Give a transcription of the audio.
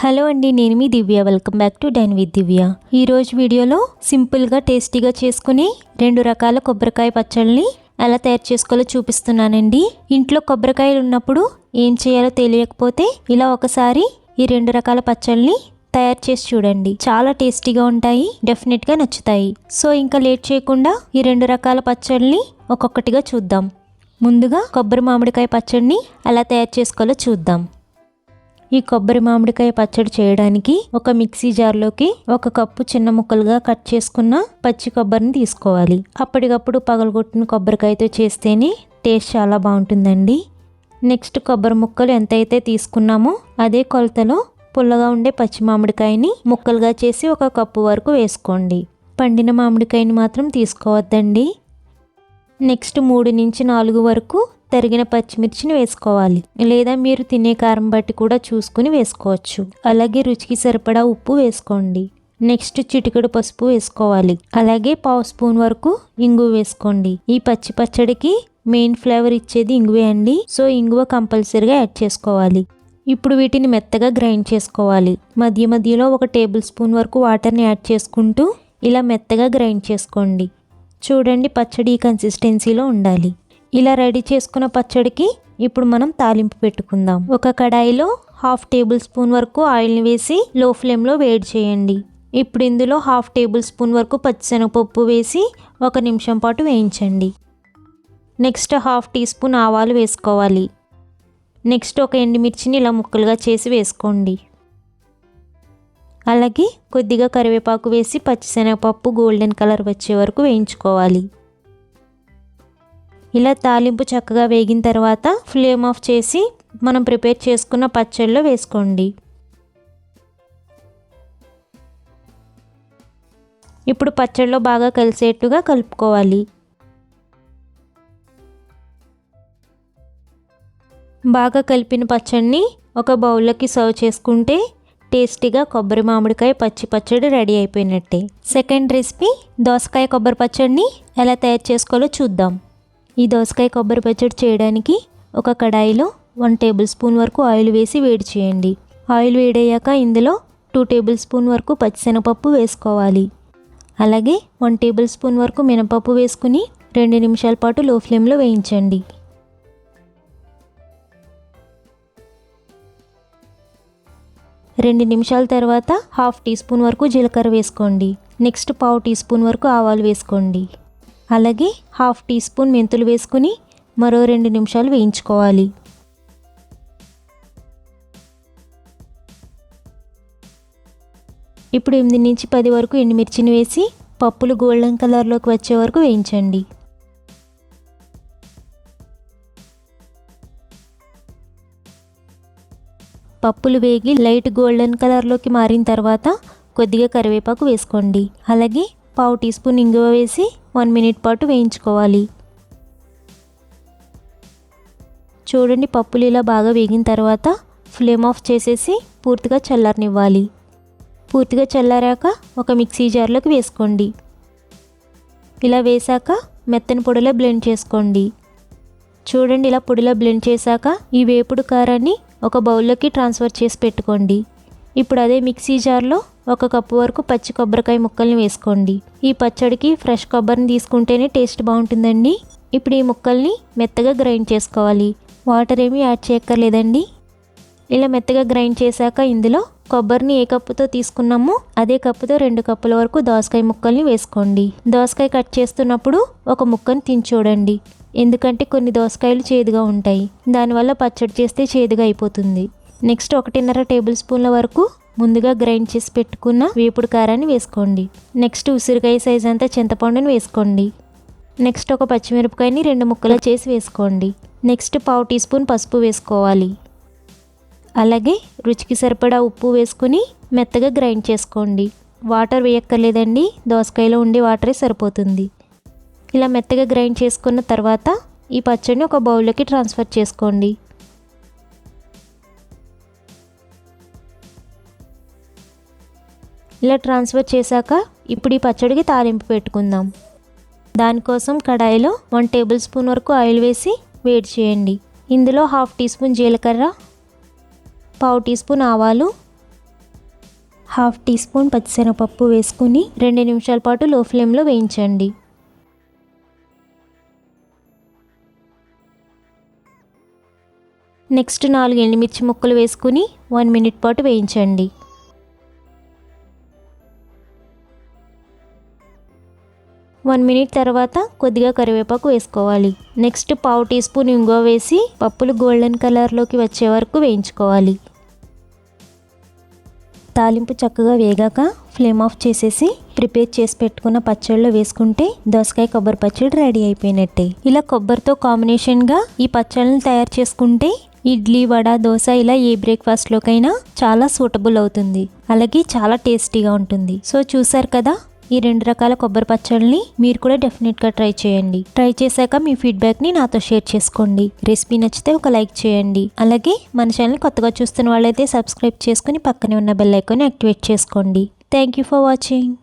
Hello అండి నేను మీ Divya. Welcome back to dine with Divya. ఈరోజు వీడియోలో సింపుల్గా టేస్టీగా చేసుకుని రెండు రకాల కొబ్బరికాయ పచ్చళ్ళని ఎలా తయారు చేసుకోవాలో చూపిస్తున్నానండి. ఇంట్లో కొబ్బరికాయలు ఉన్నప్పుడు ఏం చేయాలో తెలియకపోతే ఇలా ఒకసారి ఈ రెండు రకాల పచ్చళ్ళని తయారు చేసి చూడండి. చాలా టేస్టీగా ఉంటాయి డెఫినెట్గా నచ్చుతాయి. సో ఇంకా లేట్ చేయకుండా ఈ రెండు రకాల పచ్చళ్ళని ఒక్కొక్కటిగా చూద్దాం. ముందుగా కొబ్బరి మామిడికాయ పచ్చడిని ఎలా తయారు చేసుకోవాలో చూద్దాం. ఈ కొబ్బరి మామిడికాయ పచ్చడి చేయడానికి ఒక మిక్సీ జార్లోకి ఒక కప్పు చిన్న ముక్కలుగా కట్ చేసుకున్న పచ్చి కొబ్బరిని తీసుకోవాలి. అప్పటికప్పుడు పగలగొట్టిన కొబ్బరికాయతో చేస్తేనే టేస్ట్ చాలా బాగుంటుందండి. నెక్స్ట్ కొబ్బరి ముక్కలు ఎంతైతే తీసుకున్నామో అదే కొలతలో పుల్లగా ఉండే పచ్చి మామిడికాయని ముక్కలుగా చేసి ఒక కప్పు వరకు వేసుకోండి. పండిన మామిడికాయని మాత్రం తీసుకోవద్దండి. నెక్స్ట్ మూడు నుంచి నాలుగు వరకు తరిగిన పచ్చిమిర్చిని వేసుకోవాలి. లేదా మీరు తినే కారం బట్టి కూడా చూసుకుని వేసుకోవచ్చు. అలాగే రుచికి సరిపడా ఉప్పు వేసుకోండి. నెక్స్ట్ చిటికెడు పసుపు వేసుకోవాలి. అలాగే పావు స్పూన్ వరకు ఇంగు వేసుకోండి. ఈ పచ్చి పచ్చడికి మెయిన్ ఫ్లేవర్ ఇచ్చేది ఇంగువే అండి. సో ఇంగువ కంపల్సరీగా యాడ్ చేసుకోవాలి. ఇప్పుడు వీటిని మెత్తగా గ్రైండ్ చేసుకోవాలి. మధ్య మధ్యలో ఒక టేబుల్ స్పూన్ వరకు వాటర్ని యాడ్ చేసుకుంటూ ఇలా మెత్తగా గ్రైండ్ చేసుకోండి. చూడండి పచ్చడి కన్సిస్టెన్సీలో ఉండాలి. ఇలా రెడీ చేసుకున్న పచ్చడికి ఇప్పుడు మనం తాలింపు పెట్టుకుందాం. ఒక కడాయిలో హాఫ్ టేబుల్ స్పూన్ వరకు ఆయిల్ని వేసి లో ఫ్లేమ్లో వేడి చేయండి. ఇప్పుడు ఇందులో హాఫ్ టేబుల్ స్పూన్ వరకు పచ్చిశనగపప్పు వేసి ఒక నిమిషం పాటు వేయించండి. నెక్స్ట్ హాఫ్ టీ స్పూన్ ఆవాలు వేసుకోవాలి. నెక్స్ట్ ఒక ఎండుమిర్చిని ఇలా ముక్కలుగా చేసి వేసుకోండి. అలాగే కొద్దిగా కరివేపాకు వేసి పచ్చిశనగపప్పు గోల్డెన్ కలర్ వచ్చే వరకు వేయించుకోవాలి. ఇలా తాలింపు చక్కగా వేగిన తర్వాత ఫ్లేమ్ ఆఫ్ చేసి మనం ప్రిపేర్ చేసుకున్న పచ్చళ్ళలో వేసుకోండి. ఇప్పుడు పచ్చడిలో బాగా కలిసేట్టుగా కలుపుకోవాలి. బాగా కలిపిన పచ్చడిని ఒక బౌల్లోకి సర్వ్ చేసుకుంటే టేస్టీగా కొబ్బరి మామిడికాయ పచ్చి పచ్చడి రెడీ అయిపోయినట్టే. సెకండ్ రెసిపీ దోసకాయ కొబ్బరి పచ్చడిని ఎలా తయారు చేసుకోవాలో చూద్దాం. ఈ దోసకాయ కొబ్బరి పచ్చడి చేయడానికి ఒక కడాయిలో వన్ టేబుల్ స్పూన్ వరకు ఆయిల్ వేసి వేడి చేయండి. ఆయిల్ వేడయ్యాక ఇందులో టూ టేబుల్ స్పూన్ వరకు పచ్చిశనగపప్పు వేసుకోవాలి. అలాగే వన్ టేబుల్ స్పూన్ వరకు మినపప్పు వేసుకుని రెండు నిమిషాల పాటు లో ఫ్లేమ్లో వేయించండి. రెండు నిమిషాల తర్వాత హాఫ్ టీ స్పూన్ వరకు జీలకర్ర వేసుకోండి. నెక్స్ట్ పావు టీ స్పూన్ వరకు ఆవాలు వేసుకోండి. అలాగే హాఫ్ టీ స్పూన్ మెంతులు వేసుకుని మరో రెండు నిమిషాలు వేయించుకోవాలి. ఇప్పుడు ఎనిమిది నుంచి పది వరకు ఎండుమిర్చిని వేసి పప్పులు గోల్డెన్ కలర్లోకి వచ్చే వరకు వేయించండి. పప్పులు వేగి లైట్ గోల్డెన్ కలర్లోకి మారిన తర్వాత కొద్దిగా కరివేపాకు వేసుకోండి. అలాగే పావు టీ స్పూన్ ఇంగువ వేసి వన్ మినిట్ పాటు వేయించుకోవాలి. చూడండి పప్పులు ఇలా బాగా వేగిన తర్వాత ఫ్లేమ్ ఆఫ్ చేసేసి పూర్తిగా చల్లారనివ్వాలి. పూర్తిగా చల్లారాక ఒక మిక్సీ జార్లోకి వేసుకోండి. ఇలా వేసాక మెత్తని పొడిలో బ్లెండ్ చేసుకోండి. చూడండి ఇలా పొడిలో బ్లెండ్ చేశాక ఈ వేపుడు కారాన్ని ఒక బౌల్లోకి ట్రాన్స్ఫర్ చేసి పెట్టుకోండి. ఇప్పుడు అదే మిక్సీ జార్లో ఒక కప్పు వరకు పచ్చి కొబ్బరికాయ ముక్కల్ని వేసుకోండి. ఈ పచ్చడికి ఫ్రెష్ కొబ్బరిని తీసుకుంటేనే టేస్ట్ బాగుంటుందండి. ఇప్పుడు ఈ ముక్కల్ని మెత్తగా గ్రైండ్ చేసుకోవాలి. వాటర్ ఏమీ యాడ్ చేయక్కర్లేదండి. ఇలా మెత్తగా గ్రైండ్ చేశాక ఇందులో కొబ్బరిని ఏ కప్పుతో తీసుకున్నామో అదే కప్పుతో రెండు కప్పుల వరకు దోసకాయ ముక్కల్ని వేసుకోండి. దోసకాయ కట్ చేస్తున్నప్పుడు ఒక ముక్కను తిని చూడండి. ఎందుకంటే కొన్ని దోసకాయలు చేదుగా ఉంటాయి. దానివల్ల పచ్చడి చేస్తే చేదుగా అయిపోతుంది. నెక్స్ట్ ఒకటిన్నర టేబుల్ స్పూన్ల వరకు ముందుగా గ్రైండ్ చేసి పెట్టుకున్న వేపుడు కారాన్ని వేసుకోండి. నెక్స్ట్ ఉసిరికాయ సైజ్ అంతా చింతపండుని వేసుకోండి. నెక్స్ట్ ఒక పచ్చిమిరపకాయని రెండు ముక్కలు చేసి వేసుకోండి. నెక్స్ట్ పావు టీ స్పూన్ పసుపు వేసుకోవాలి. అలాగే రుచికి సరిపడా ఉప్పు వేసుకుని మెత్తగా గ్రైండ్ చేసుకోండి. వాటర్ వేయక్కర్లేదండి దోసకాయలో ఉండే వాటరే సరిపోతుంది. ఇలా మెత్తగా గ్రైండ్ చేసుకున్న తర్వాత ఈ పచ్చడిని ఒక బౌల్లోకి ట్రాన్స్ఫర్ చేసుకోండి. ఇలా ట్రాన్స్ఫర్ చేశాక ఇప్పుడు ఈ పచ్చడికి తాలింపు పెట్టుకుందాం. దానికోసం కడాయిలో వన్ టేబుల్ స్పూన్ వరకు ఆయిల్ వేసి వేడి చేయండి. ఇందులో హాఫ్ టీ స్పూన్ జీలకర్ర పావు టీ స్పూన్ ఆవాలు హాఫ్ టీ స్పూన్ పచ్చిశనగపప్పు వేసుకుని రెండు నిమిషాల పాటు లో ఫ్లేమ్లో వేయించండి. నెక్స్ట్ నాలుగు ఎండుమిర్చి ముక్కలు వేసుకుని వన్ మినిట్ పాటు వేయించండి. వన్ మినిట్ తర్వాత కొద్దిగా కరివేపాకు వేసుకోవాలి. నెక్స్ట్ పావు టీ స్పూన్ ఇంగువ వేసి పప్పులు గోల్డెన్ కలర్లోకి వచ్చే వరకు వేయించుకోవాలి. తాలింపు చక్కగా వేగాక ఫ్లేమ్ ఆఫ్ చేసేసి ప్రిపేర్ చేసి పెట్టుకున్న పచ్చళ్ళు వేసుకుంటే దోసకాయ కొబ్బరి పచ్చడి రెడీ అయిపోయినట్టే. ఇలా కొబ్బరితో కాంబినేషన్గా ఈ పచ్చళ్ళని తయారు చేసుకుంటే ఇడ్లీ వడ దోశ ఇలా ఏ బ్రేక్ఫాస్ట్లోకైనా చాలా సూటబుల్ అవుతుంది. అలాగే చాలా టేస్టీగా ఉంటుంది. సో చూసారు కదా ఈ రెండు రకాల కొబ్బరి పచ్చళ్ళని మీరు కూడా డెఫినెట్గా ట్రై చేయండి. ట్రై చేశాక మీ ఫీడ్బ్యాక్ని నాతో షేర్ చేసుకోండి. రెసిపీ నచ్చితే ఒక లైక్ చేయండి. అలాగే మన ఛానల్ కొత్తగా చూస్తున్న వాళ్ళైతే సబ్స్క్రైబ్ చేసుకుని పక్కనే ఉన్న బెల్ ఐకాన్ యాక్టివేట్ చేసుకోండి. Thank you for watching